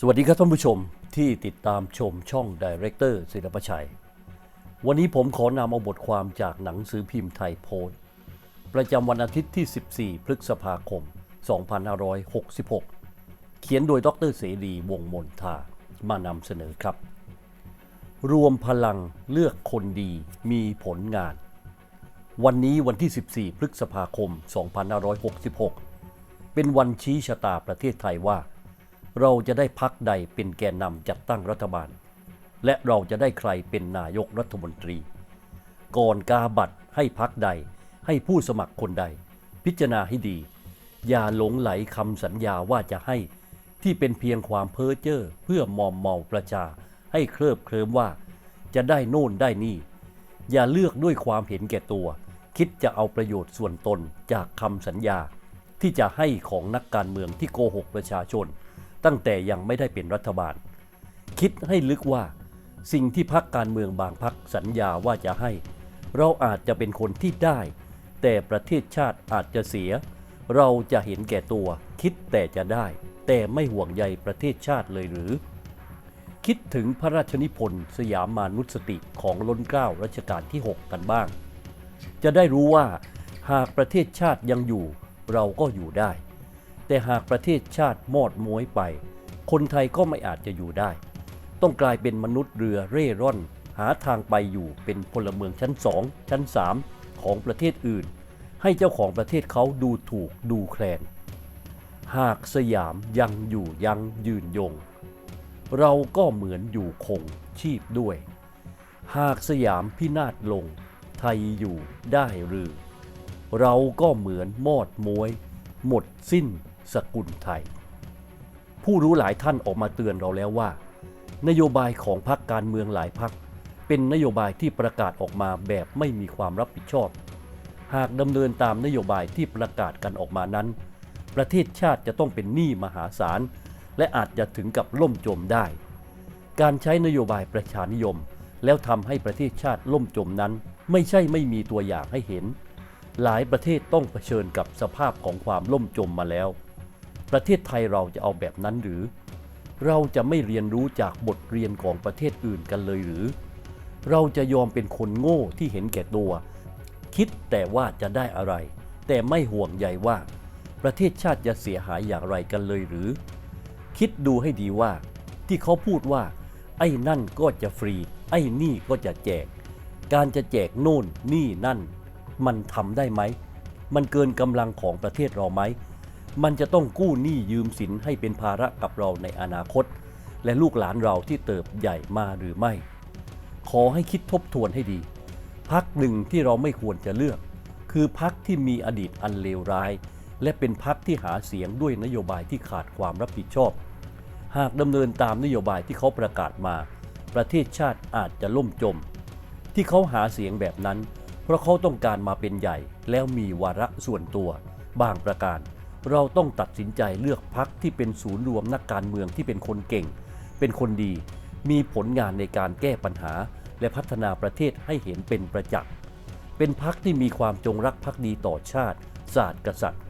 สวัสดีครับท่านผู้ชมที่ติดตามชมช่องดีเรคเตอร์ศิลปชัย วันนี้ผมขอนำเอาบทความจากหนังสือพิมพ์ไทยโพสต์ประจำวันอาทิตย์ที่ 14 พฤษภาคม 2566 เขียนโดยดรเสรีวงมนทามานำเสนอครับ รวมพลังเลือกคนดีมีผลงาน วันนี้วันที่ 14 พฤษภาคม 2566 เป็นวันชี้ชะตาประเทศไทยว่า เราจะได้พักใดเป็นแกนนำจัดตั้งรัฐบาล และเราจะได้ใครเป็นนายกรัฐมนตรี ก่อนกาบัตรให้พักใดให้ผู้สมัครคนใด พิจารณาให้ดี อย่าหลงไหลคำสัญญาว่าจะให้ ที่เป็นเพียงความเพ้อเจ้อเพื่อมอมเมาประชา ให้เคลิบเคลิ้มว่า จะได้โน่นได้นี่ อย่าเลือกด้วยความเห็นแก่ตัว คิดจะเอาประโยชน์ส่วนตนจากคำสัญญา ที่จะให้ของนักการเมืองที่โกหกประชาชน ตั้งแต่ยังไม่ได้เป็นรัฐบาล คิดให้ลึกว่าสิ่งที่พักการเมืองบางพักสัญญาว่าจะให้ เราอาจจะเป็นคนที่ได้ แต่ประเทศชาติอาจจะเสีย เราจะเห็นแก่ตัวคิดแต่จะได้ แต่ไม่ห่วงใยประเทศชาติเลยหรือ คิดถึงพระราชนิพนธ์สยามมานุสติของล้นเกล้ารัชกาลที่ 6 กันบ้าง จะได้รู้ว่าหากประเทศชาติยังอยู่ เราก็อยู่ได้ แต่หากประเทศชาติมอดม้วยไป คนไทยก็ไม่อาจจะอยู่ได้ ต้องกลายเป็นมนุษย์เรือเร่ร่อน หาทางไปอยู่เป็นพลเมืองชั้นสองชั้นสามของประเทศอื่น ให้เจ้าของประเทศเขาดูถูกดูแคลน หากสยามยังอยู่ยังยืนยง เราก็เหมือนอยู่คงชีพด้วย หากสยามพินาศลง ไทยอยู่ได้หรือ เราก็เหมือนมอดมวย หมดสิ้น สกุลไทย ผู้รู้หลายท่านออกมาเตือนเราแล้วว่า นโยบายของพรรคการเมืองหลายพรรคเป็นนโยบายที่ประกาศออกมาแบบไม่มีความรับผิดชอบ หากดำเนินตามนโยบายที่ประกาศกันออกมานั้น ประเทศชาติจะต้องเป็นหนี้มหาศาล และอาจจะถึงกับล่มจมได้ การใช้นโยบายประชานิยม แล้วทำให้ประเทศชาติล่มจมนั้น ไม่ใช่ไม่มีตัวอย่างให้เห็น หลายประเทศต้องเผชิญกับสภาพของความล่มจมมาแล้ว ประเทศไทยเราจะเอาแบบนั้นหรือ เราจะไม่เรียนรู้จากบทเรียนของประเทศอื่นกันเลยหรือ เราจะยอมเป็นคนโง่ที่เห็นแก่ตัว คิดแต่ว่าจะได้อะไร แต่ไม่ห่วงใยว่า ประเทศชาติจะเสียหายอย่างไรกันเลยหรือ คิดดูให้ดีว่า ที่เขาพูดว่า ไอ้นั่นก็จะฟรี ไอ้นี่ก็จะแจก การจะแจกโน่นนี่นั่น มันทำได้ไหม มันเกินกำลังของประเทศเราไหม มันจะต้องกู้หนี้ยืมสินให้เป็นภาระกับเราในอนาคต และลูกหลานเราที่เติบใหญ่มาหรือไม่ ขอให้คิดทบทวนให้ดี พักหนึ่งที่เราไม่ควรจะเลือก คือพักที่มีอดีตอันเลวร้าย และเป็นพักที่หาเสียงด้วยนโยบายที่ขาดความรับผิดชอบ หากดำเนินตามนโยบายที่เขาประกาศมา ประเทศชาติอาจจะล่มจม ที่เขาหาเสียงแบบนั้น เพราะเขาต้องการมาเป็นใหญ่แล้วมีวาระส่วนตัว บางประการ เราต้องตัดสินใจเลือกพักที่เป็นศูนย์รวมนักการเมืองที่เป็นคนเก่ง เป็นคนดี มีผลงานในการแก้ปัญหา และพัฒนาประเทศให้เห็นเป็นประจักษ์ เป็นพักที่มีความจงรักภักดีต่อชาติศาสตร์กษัตริย์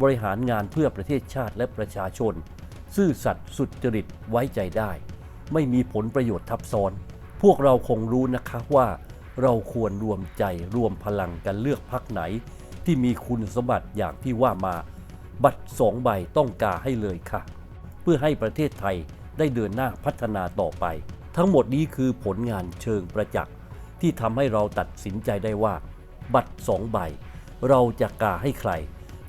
บริหารงานเพื่อประเทศชาติและประชาชน ซื่อสัตย์สุจริตไว้ใจได้ ไม่มีผลประโยชน์ทับซ้อน พวกเราคงรู้นะคะว่า เราควรรวมใจรวมพลังกันเลือกพักไหน ที่มีคุณสมบัติอย่างที่ว่ามา บัตรสองใบต้องกาให้เลยค่ะ เพื่อให้ประเทศไทยได้เดินหน้าพัฒนาต่อไป ทั้งหมดนี้คือผลงานเชิงประจักษ์ที่ทำให้เราตัดสินใจได้ว่า บัตรสองใบ เราจะกาให้ใคร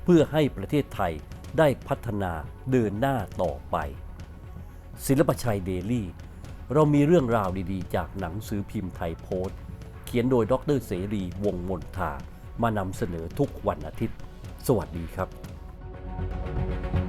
เพื่อให้ประเทศไทยได้พัฒนาเดินหน้าต่อไป ศิลปชัยเดลี่ เรามีเรื่องราวดีๆ จากหนังสือพิมพ์ไทยโพสต์ เขียนโดยดรเสรีวงมนทามานำเสนอทุกวันอาทิตย์ สวัสดีครับ Música